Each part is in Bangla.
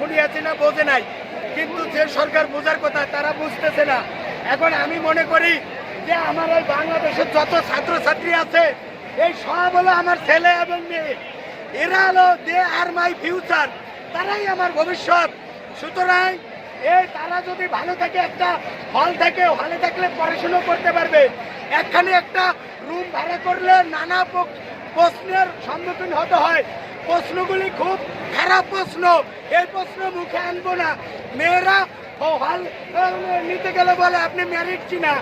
খুনি না বোঝে নাই। কিন্তু যে সরকার বোঝার কথা, তারা বুঝতেছে না। এখন আমি মনে করি যে আমার এই বাংলাদেশের যত ছাত্রছাত্রী আছে, এই সব হলো আমার ছেলে এবং মেয়ে। এরা হলো দে আর মাই ফিউচার। তারাই আমার ভবিষ্যৎ। সুতরাং এই তারা যদি ভালো থাকে, একটা হল থাকে, হলে থাকলে পড়াশুনো করতে পারবে। এখানে একটা রুম ভাড়া করলে নানা প্রশ্নের সম্মুখীন হতে হয়। প্রশ্নগুলি খুব খারাপ প্রশ্ন। এই প্রশ্ন মুখে আনব না। মেয়েরা হল নিতে গেলে বলে, আপনি ম্যারিড কিনা?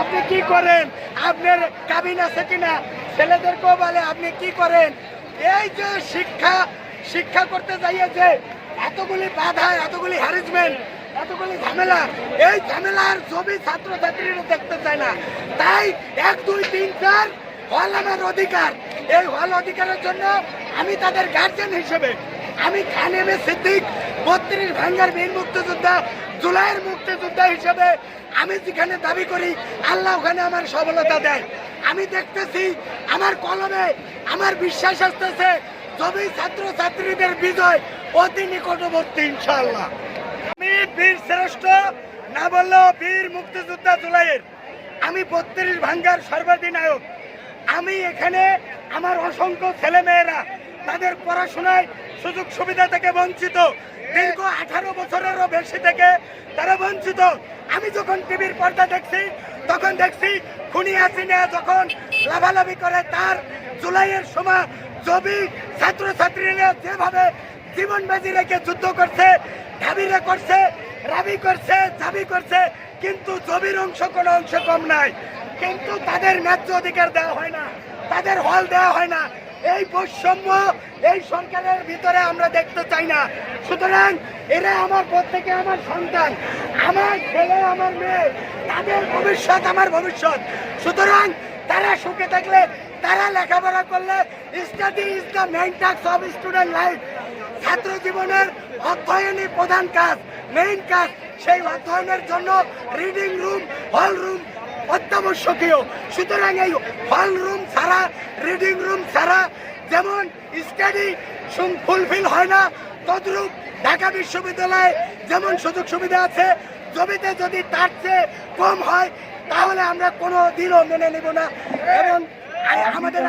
আপনি কি করেন? আপনার কাবিন আছে কিনা? ছেলেদেরকেও বলে, আপনি কি করেন? এই যে শিক্ষা শিক্ষা করতে যাইয়ে যে এতগুলি বাধা, এতগুলি হ্যারাসমেন্ট এতগুলি ঝামেলা, এই ঝামেলার ছবি ছাত্রছাত্রীরা দেখতে চায় না। তাই এক, দুই, তিন, চার হল আমার অধিকার। এই হল অধিকারের জন্য আমি তাদের গার্জেন হিসেবে, আমি খান এম এ সিদ্দিক, বত্রিশ ভাঙ্গার বীর মুক্তিযোদ্ধা, জুলাইয়ের মুক্তিযোদ্ধা হিসেবে আমি যেখানে দাবি করি, আল্লাহ ওখানে আমার সফলতা দেয়। আমি দেখতেছি আমার কলমে আমার বিশ্বাস আসতেছে তবেই ছাত্র ছাত্রীদের বিজয়, অতি নিকটবর্তী ইনশাআল্লাহ। আমি বীর শ্রেষ্ঠ, না বললেও বীর মুক্তিযোদ্ধা জুলাইয়ের। আমি বত্রিশ ভাঙ্গার সর্বাধিনায়ক। আমি এখানে আমার অসংখ্য ছেলে মেয়েরা তাদের পড়াশোনায় সুযোগ সুবিধা থেকে বঞ্চিত। দীর্ঘ আঠারো বছরেরও বেশি থেকে তারা বঞ্চিত। আমি যখন টিভির পর্দা দেখছি, তখন দেখছি খুনি হাসিনা যখন লাভালাভি করে তার জুলাইয়ের সময় জবি ছাত্রছাত্রীরা যেভাবে জীবন বাজি রেখে যুদ্ধ করছে, ঢাবিরা করছে, রাবি করছে দাবি করছে, কিন্তু জমির অংশ কোনো অংশ কম নাই। কিন্তু তাদের ন্যায্য অধিকার দেওয়া হয় না। তাদের হল দেওয়া হয় না। এই বৈষম্য এই সরকারের ভিতরে আমরা দেখতে চাই না। সুতরাং এরা আমার প্রত্যেকে আমার সন্তান। আমার ছেলে, আমার মেয়ে, তাদের ভবিষ্যৎ আমার ভবিষ্যৎ। সুতরাং তারা সুখে থাকলে, তারা লেখাপড়া করলে study is the main task of student life ছাত্র জীবনের অধ্যয়নই প্রধান কাজ মেইন কাজ। সেই অধ্যয়নের জন্য রিডিং রুম হল রুম অত্যাবশ্যকীয়। সুতরাং এই হল রুম ছাড়া রিডিং রুম ছাড়া যেমন স্টাডি ফুলফিল হয় না, তদ্রূপ ঢাকা বিশ্ববিদ্যালয়ে যেমন সুযোগ সুবিধা আছে, জমিতে যদি তার চেয়ে কম হয়, তাহলে আমরা কোনো দিনও মেনে নেব না। এবং আমাদের?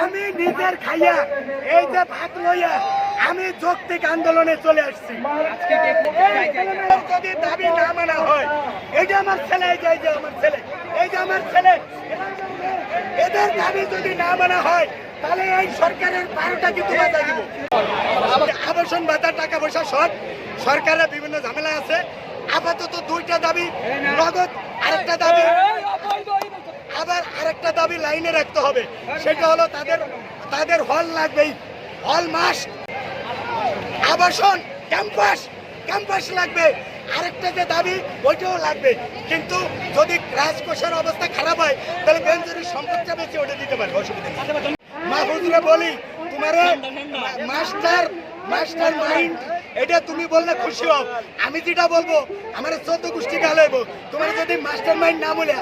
আমি নিজের খাইয়া এই যে ভাত লইয়া আমি যৌক্তিক আন্দোলনে চলে আসছি। যদি দাবি না মানা হয় এই যে আমার ছেলে এই যে এই যে আমার ছেলে এই যে আমার ছেলে এদের দাবি যদি না মানা হয় তাহলে এই সরকারের বারোটা কিন্তু বাধা দিব? আবাসন ভাতা টাকা পয়সা সব সরকারের বিভিন্ন ঝামেলা আছে। আপাতত দুইটা দাবি নগদ আরেকটা দাবি। আবার আরেকটা দাবি লাইনে রাখতে হবে। সেটা হলো তাদের তাদের হল লাগবেই। হল মাস আবাসন ক্যাম্পাস ক্যাম্পাস লাগবে। আরেকটা যে দাবি ওইটাও লাগবে। কিন্তু যদি রাজকোষের অবস্থা খারাপ হয় তাহলে বেঞ্জুরির সম্পদটা বেশি ওটা দিতে পারবে অসুবিধা নেই। মাহফুজরে বলি তোমার মাস্টার মাস্টার মাইন্ড এটা তুমি বললে খুশি হও। আমি যেটা বলব আমার চোদ্দ গোষ্ঠী গাল হইব। তোমার যদি মাস্টার মাইন্ড না বলে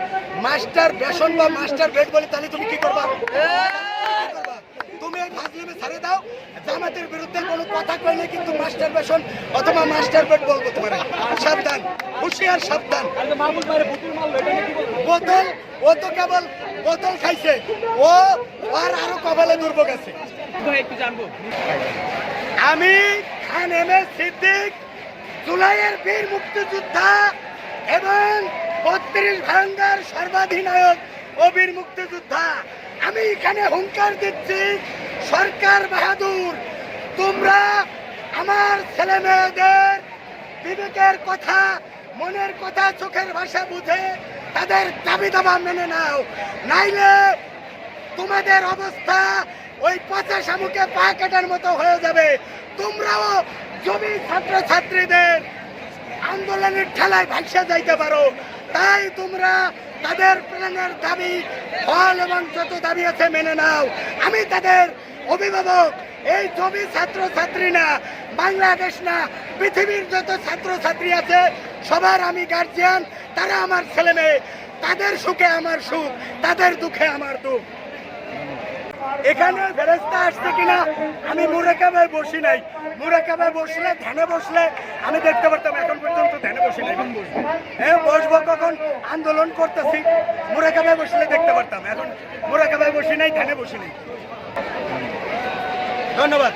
মাস্টার বেসন বা মাস্টার বেড বলি তাহলে তুমি কি করবা? তুমি ফাজলিমে ছেড়ে দাও জামাতের বিরুদ্ধে কোনো কথা কইলে কিন্তু মাস্টার বেসন অথবা মাস্টার বেড বলব তোমার। সাবধান হুঁশিয়ার সাবধান। বোতল ও তো কেবল বোতল খাইছে। ও আর আরও কপালে দুর্ভোগ আছে। একটু জানব। আমি খান এম এস সিদ্দিক, জুলাইয়ের বীর মুক্তিযোদ্ধা এবং বত্রিশ ভাঙ্গার সর্বাধিনায়ক ও বীর মুক্তিযোদ্ধা। আমি এখানে হুঙ্কার দিচ্ছি, সরকার বাহাদুর, তোমরা আমার ছেলে মেয়েদের বিবেকের কথা, মনের কথা, চোখের ভাষা বুঝে তাদের দাবি দাবা মেনে নাও। নাইলে তোমাদের অবস্থা ওই পচা শামুকে পা কাটার মতো হয়ে যাবে। তোমরাও জমি ছাত্র ছাত্রীদের আন্দোলনের ঠেলায় ভাসা যাইতে পারো। তাই তোমরা তাদের প্রাণের দাবি, ফল এবং যত দাবি আছে মেনে নাও। আমি তাদের অভিভাবক, এই জমি ছাত্র ছাত্রী না, বাংলাদেশ না, পৃথিবীর যত ছাত্র ছাত্রী আছে, সবার আমি গার্জিয়ান তারা আমার ছেলে মেয়ে তাদের সুখে আমার সুখ, তাদের দুঃখে আমার দুঃখ। এখানে ফেরেস্তা আসছে কিনা আমি মুরাকাবায় বসি নাই। মুরাকাবায় বসলে, ধ্যানে বসলে আমি দেখতে পারতাম এখন পর্যন্ত ধ্যানে বসি নাই। হ্যাঁ বসবো কখন? আন্দোলন করতেছি। মুরাকাবায় বসলে দেখতে পারতাম। এখন মুরাকাবায় বসি নাই, ধ্যানে বসি নাই। ধন্যবাদ।